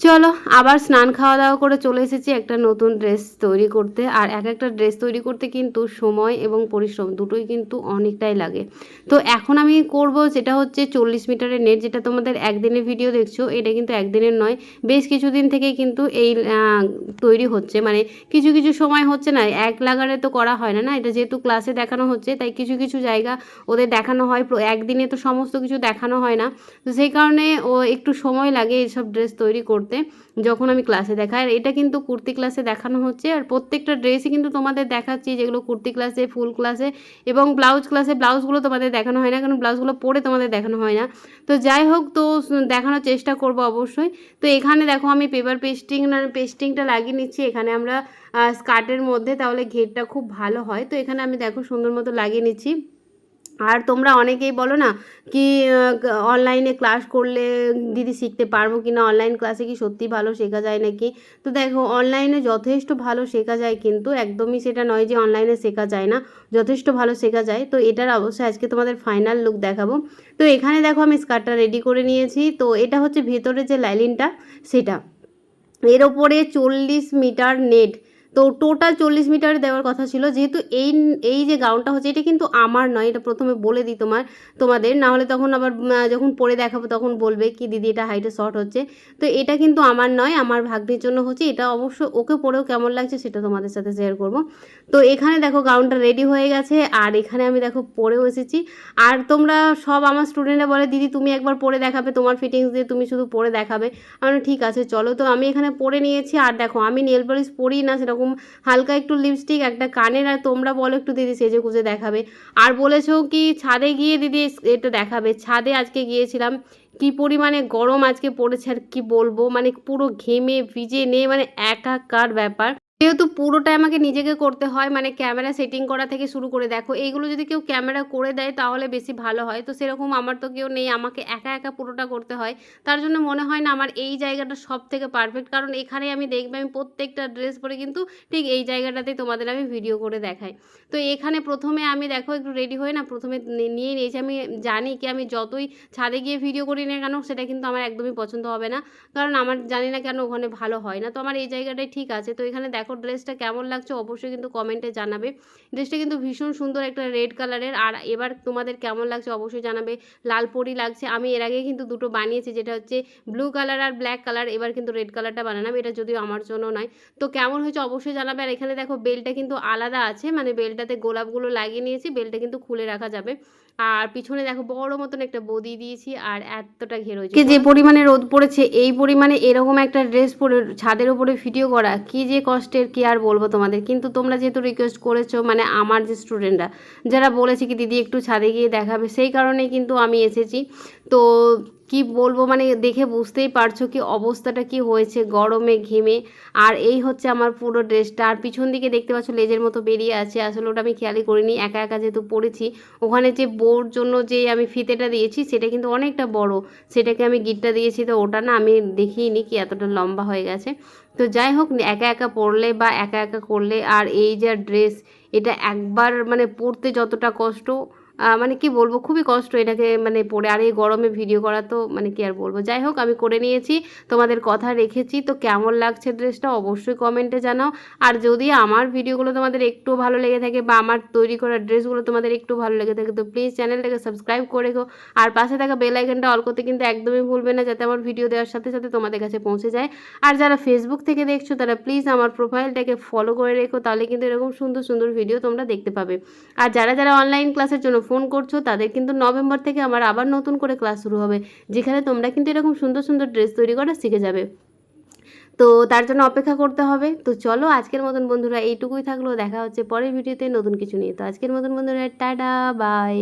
চলো, আবার স্নান খাওয়া দাওয়া করে চলে এসেছি একটা নতুন ড্রেস তৈরি করতে। আর এক একটা ড্রেস তৈরি করতে কিন্তু সময় এবং পরিশ্রম দুটোই কিন্তু অনেকটাই লাগে। তো এখন আমি করব যেটা হচ্ছে চল্লিশ মিটারের নেট, যেটা তোমাদের একদিনের ভিডিও দেখছ। এটা কিন্তু একদিনের নয়, বেশ কিছুদিন থেকেই কিন্তু এই তৈরি হচ্ছে। মানে কিছু কিছু সময় হচ্ছে না, এক লাগারে তো করা হয় না না? এটা যেহেতু ক্লাসে দেখানো হচ্ছে, তাই কিছু কিছু জায়গা ওদের দেখানো হয়। একদিনে তো সমস্ত কিছু দেখানো হয় না। তো সেই কারণে ও একটু সময় লাগে এইসব ড্রেস তৈরি করতে। যখন আমি ক্লাসে দেখাই। আর এটা কিন্তু কুর্তি ক্লাসে দেখানো হচ্ছে। আর প্রত্যেকটা ড্রেসই কিন্তু তোমাদের দেখাচ্ছি যেগুলো কুর্তি ক্লাসে ফুল ক্লাসে এবং ব্লাউজ ক্লাসে ব্লাউজগুলো তোমাদের দেখানো হয় না, কারণ ব্লাউজগুলো পরে তোমাদের দেখানো হয় না। তো যাই হোক, তো দেখানোর চেষ্টা করব অবশ্যই। তো এখানে দেখো আমি পেপার পেস্টিং পেস্টিংটা লাগিয়ে নিচ্ছি। এখানে আমরা স্কার্টের মধ্যে, তাহলে ঘেরটা খুব ভালো হয়। তো এখানে আমি দেখো সুন্দর মতো লাগিয়ে নিচ্ছি। আর তোমরা অনেকেই বলো না কি অনলাইনে ক্লাস করলে দিদি শিখতে পারব কি না অনলাইন ক্লাসে কি সত্যি ভালো শেখা যায় নাকি? তো দেখো অনলাইনে যথেষ্ট ভালো শেখা যায় কিন্তু একদমই সেটা নয় যে অনলাইনে শেখা যায় না, যথেষ্ট ভালো শেখা যায়। তো এটার অবশ্যই আজকে তোমাদের ফাইনাল লুক দেখাবো। তো এখানে দেখো আমি স্কার্টটা রেডি করে নিয়েছি। তো এটা হচ্ছে ভেতরে যে লাইলিনটা সেটা। এর ওপরে চল্লিশ মিটার নেট তো টোটাল চল্লিশ মিটার দেওয়ার কথা ছিল। যেহেতু এই এই যে গাউনটা হচ্ছে, এটা কিন্তু আমার নয়, এটা প্রথমে বলে দিই তোমার, তোমাদের। না হলে তখন আবার যখন পরে দেখাবো তখন বলবে কি দিদি, এটা হাইটে শর্ট হচ্ছে। তো এটা কিন্তু আমার নয়, আমার ভাগ্নির জন্য হচ্ছে। এটা অবশ্য ওকে পরেও কেমন লাগছে সেটা তোমাদের সাথে শেয়ার করব। তো এখানে দেখো গাউনটা রেডি হয়ে গেছে, আর এখানে আমি দেখো পরেও এসেছি। আর তোমরা সব আমার স্টুডেন্টরা বলে, দিদি, তুমি একবার পরে দেখাবে, তোমার ফিটিংস দিয়ে তুমি শুধু পরে দেখাবে। আমি ঠিক আছে, চলো। তো আমি এখানে পরে নিয়েছি, আর দেখো আমি নেল পলিশ পরি না সেরকম হালকা একটু লিপস্টিক একটা কানের, আর তোমরা বলো একটু দিদি সেজে গুজে দেখাবে। আর বলেছ কি ছাদে গিয়ে দিদি এটা দেখাবে? ছাদে আজকে গিয়েছিলাম, কি পরিমাণে গরম আজকে পড়েছে আর কি বলব? মানে পুরো ঘেমে ভিজে নিয়ে মানে একাকার ব্যাপার। যেহেতু পুরোটাই আমাকে নিজেকে করতে হয় মানে ক্যামেরা সেটিং করা থেকে শুরু করে, দেখো এইগুলো যদি কেউ ক্যামেরা করে দেয় তাহলে বেশি ভালো হয়। তো সেরকম আমার তো কেউ নেই, আমাকে একা একা পুরোটা করতে হয়। তার জন্য মনে হয় না আমার এই জায়গাটা সব থেকে পারফেক্ট কারণ এখানে আমি দেখবে আমি প্রত্যেকটা ড্রেস পরে কিন্তু ঠিক এই জায়গাটাতেই তোমাদের আমি ভিডিও করে দেখাই। তো এখানে প্রথমে আমি দেখো একটু রেডি হয়ে না প্রথমে নিয়ে নিয়েছি। আমি জানি কি আমি যতই ছাদে গিয়ে ভিডিও করি না কেন সেটা কিন্তু আমার একদমই পছন্দ হবে না। কারণ আমার জানি না কেন ওখানে ভালো হয় না। তো আমার এই জায়গাটাই ঠিক আছে। তো এখানে দেখো ড্রেসটা কেমন লাগছে অবশ্যই কিন্তু কমেন্টে জানাবে। ড্রেসটা কিন্তু ভীষণ সুন্দর একটা রেড কালারের আর এবার তোমাদের কেমন লাগছে অবশ্যই জানাবে। লাল পরি লাগছে। আমি এর আগে কিন্তু দুটো বানিয়েছি, যেটা হচ্ছে ব্লু কালার আর ব্ল্যাক কালার এবার কিন্তু রেড কালারটা বানালাম। এটা যদিও আমার জন্য নয়। তো কেমন হয়েছে অবশ্যই জানাবে। আর এখানে দেখো বেলটা কিন্তু আলাদা আছে। মানে বেলটাতে গোলাপগুলো লাগিয়ে নিয়েছি। বেলটা কিন্তু খুলে রাখা যাবে। আর পিছনে দেখো বড় মতন একটা বদি দিয়েছি আর এতটা ঘের হয়েছে। যে পরিমাণে রোদ পড়েছে এই পরিমাণে এরকম একটা ড্রেস পরে ছাদের উপরে ভিডিও করা কি যে কষ্টের কি আর বলব তোমাদের? কিন্তু তোমরা যেহেতু রিকোয়েস্ট করেছ মানে আমার যে স্টুডেন্টরা যারা বলেছে কি দিদি একটু ছাদে গিয়ে দেখাবে সেই কারণেই কিন্তু আমি এসেছি। তো কি বলব? মানে দেখে বুঝতেই পারছ কি অবস্থাটা কি হয়েছে গরমে, ঘেমে। আর এই হচ্ছে আমার পুরো ড্রেসটা। আর পিছন দিকে দেখতে পাচ্ছ লেজের মতো বেরিয়ে আছে। আসলে ওটা আমি খেয়ালই করিনি। একা একা যেহেতু পড়েছি, ওখানে যে বোর জন্য যে আমি ফিতেটা দিয়েছি, সেটা কিন্তু অনেকটা বড়। সেটাকে আমি গিটটা দিয়েছি, তো ওটা না আমি দেখিনি কি এতটা লম্বা হয়ে গেছে। তো যাই হোক, একা একা পরলে বা একা একা করলে, আর এই যে ড্রেস, এটা একবার মানে পরতে যতটা কষ্ট মানে কি বলব, খুবই কষ্ট এটাকে মানে পরে আর এই গরমে ভিডিও করা তো মানে কি আর বলব। যাই হোক, আমি করে নিয়েছি, তোমাদের কথা রেখেছি। তো কেমন লাগছে ড্রেসটা অবশ্যই কমেন্টে জানাও। আর যদি আমার ভিডিওগুলো তোমাদের একটু ভালো লেগে থাকে বা আমার তৈরি করা ড্রেসগুলো তোমাদের একটু ভালো লেগে থাকে, তো প্লিজ চ্যানেলটাকে সাবস্ক্রাইব করে রেখো। আর পাশে থাকা বেল অল করতে কিন্তু একদমই ভুলবে না, যাতে আমার ভিডিও দেওয়ার সাথে সাথে তোমাদের কাছে পৌঁছে যায়। আর যারা ফেসবুক থেকে দেখছ, তারা প্লিজ আমার প্রোফাইলটাকে ফলো করে রেখো, তাহলে কিন্তু এরকম সুন্দর সুন্দর ভিডিও তোমরা দেখতে পাবে। আর যারা যারা অনলাইন ক্লাসের জন্য ফোন করছ, তাদের কিন্তু নভেম্বর থেকে আমার আবার নতুন করে ক্লাস শুরু হবে, যেখানে তোমরা কিন্তু এরকম সুন্দর সুন্দর ড্রেস তৈরি করা শিখে যাবে। তো তার জন্য অপেক্ষা করতে হবে। তো চলো আজকের মতন বন্ধুরা এইটুকুই থাকল, দেখা হচ্ছে পরের ভিডিওতে নতুন কিছু নিয়ে। তো আজকের মতন বন্ধুরা, টাটা, বাই।